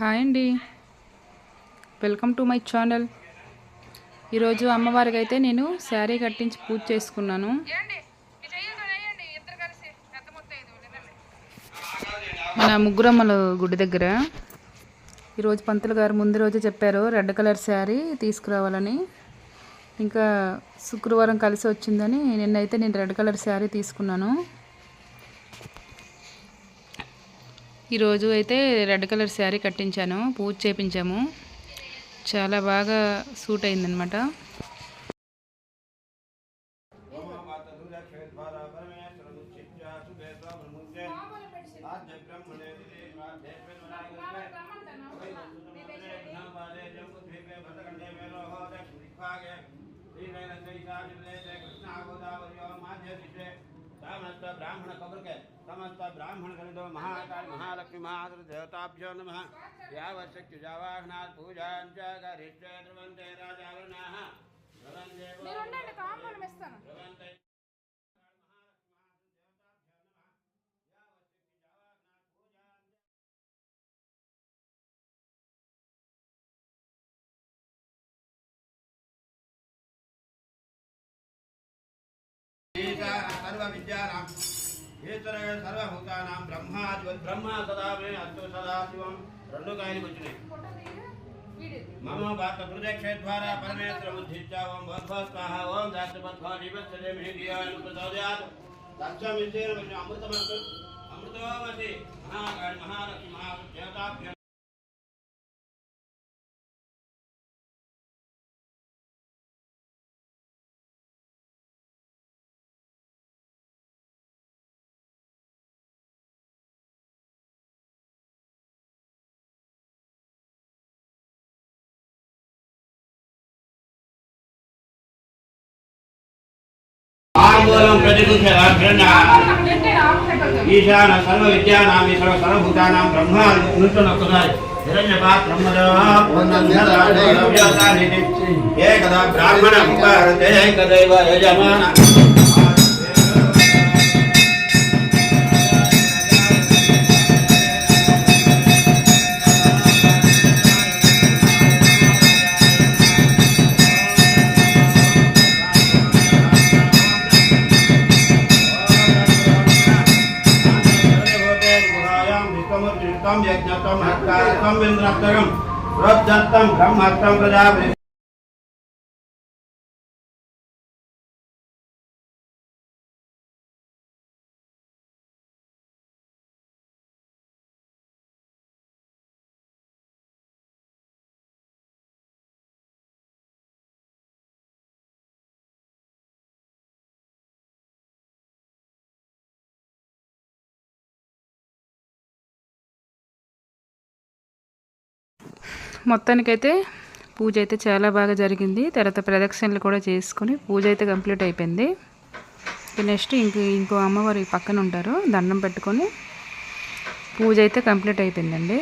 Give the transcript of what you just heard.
Hi అండి. Welcome to my channel ఈరోజు అమ్మవారికి అయితే నేను శారీ కట్టించి పూజ చేసుకున్నాను. మన ముగ్గురమ్మల గుడి దగ్గర ఈరోజు పంతులు గారు ముందు రోజు చెప్పారు రెడ్ కలర్ శారీ తీసుకురావాలని. ఇంకా శుక్రవారం కలిసి వచ్చిందని నిన్నైతే నేను రెడ్ కలర్ శారీ తీసుకున్నాను. ఈరోజు అయితే రెడ్ కలర్ శారీ కట్టించాను పూజ చేపించాము చాలా బాగా సూట్ అయిందనమాట तमस्त ब्राह्मण कबर के तमस्त ब्राह्मण कर दो महाकाल, महालक्ष्मी महाद्र देवताभ्यो नम। यावशक्ति जावाहनाथ पूजा करिष्ये ध्रुवंते राजा సర్వ విద్యానాం ఈశ్వర సర్వభూతానాం బ్రహ్మాధిపతి బ్రహ్మ సదా మే అస్తు సదా శివం రెండు కాయలు వచ్చినాయి మమ భారత ప్రదక్షే ద్వారా పరమేశ్వర ఉద్ధిత్య ఓం భగవ స్వాహ ఓం దాసపద్భవ నివత్సలే మే దియాను ప్రచోదయాత్ తత్సమిశ్చేన విష్ణు అమృతమస్తు అమృతోమసి మహాకాళి మహాలక్ష్మి మహా ఆందోళన ప్రతిగుణ ఈశాన సర్వ విద్యానాం ఈశ్వర సర్వభూతానాం బ్రహ్మ నృత్యం ఒక్కసారి ఏకదా బ్రాహ్మణ ఉపహరతే ఏకదైవ యజమాన. यज्ञतम हत्तारकम इंद्रतरम रब्जतम ब्रह्मतम प्रजापति। మొత్తానికైతే పూజ అయితే చాలా బాగా జరిగింది. తర్వాత ప్రదక్షిణలు కూడా చేసుకుని పూజ అయితే కంప్లీట్ అయిపోయింది. నెక్స్ట్ ఇంక ఇంకో అమ్మవారు పక్కన ఉంటారు. దండం పెట్టుకొని పూజ అయితే కంప్లీట్ అయిపోయిందండి.